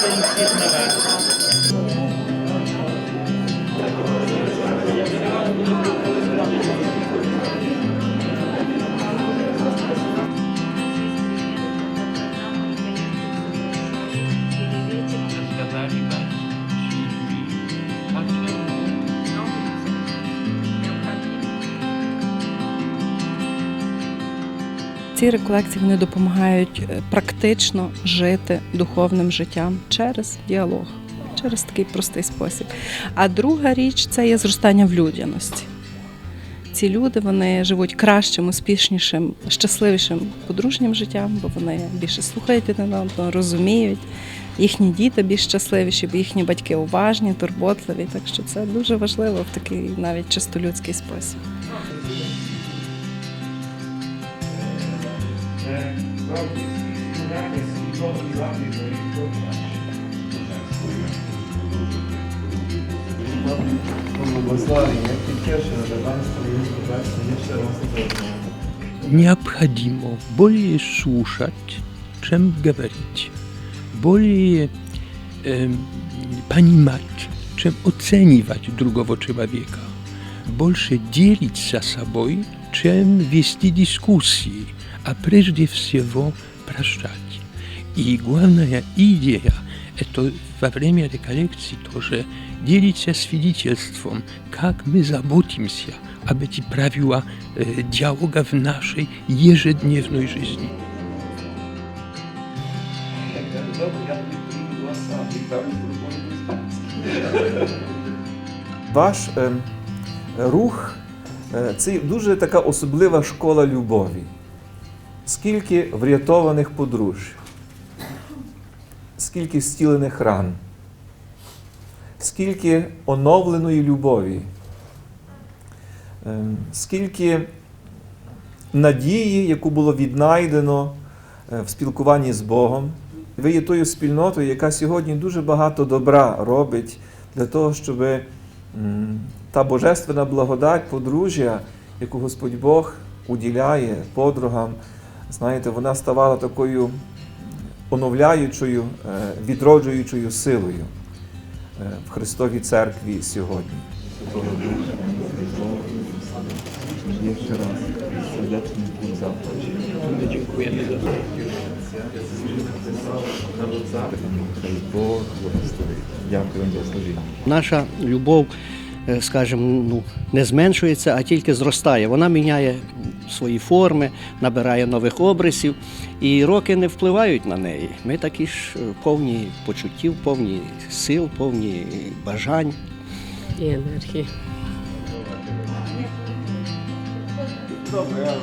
запрошуємо всіх наверх. Ці реколекції вони допомагають е, практично жити духовним життям через діалог, через такий простий спосіб. А друга річ це є зростання в людяності. Ці люди вони живуть кращим, успішнішим, щасливішим подружнім життям, бо вони більше слухають один одного, розуміють. Їхні діти більш щасливіші, бо їхні батьки уважні, турботливі. Так що це дуже важливо в такий навіть чисто людський спосіб. Благословение, ты тешишь, że Państwo jest obecni jeszcze raz pewno. необходимо более слушать, чем говорить, более эм, понимать, чем оценивать другого человека, больше делиться собой, чем вести дискуссии, а прежде всего прощать. И главная идея – это во время реколлекции тоже делиться свидетельством, как мы заботимся об эти правила э, диалога в нашей ежедневной жизни. Добре, я тобі вас сам і певні пропоную Ваш ем, рух е, це дуже така особлива школа любові. Скільки врятованих подружжь, скільки зцілених ран, скільки оновленої любові, ем, скільки надії, яку було віднайдено е, в спілкуванні з Богом. Ви є тою спільнотою, яка сьогодні дуже багато добра робить для того, щоб та божественна благодать подружжя, яку Господь Бог уділяє подругам, знаєте, вона ставала такою оновляючою, е, відроджуючою силою е, в Христовій церкві сьогодні. Jeszcze raz serdecznie zaprosić. Dziękujemy za to. Дякую вам за. Наша любов, е, скажімо, ну, не зменшується, а тільки зростає. Вона міняє свої форми, набирає нових обрисів, і роки не впливають на неї. Ми такі ж е, повні почуттів, повні сил, повні бажань. і енергії. Добре.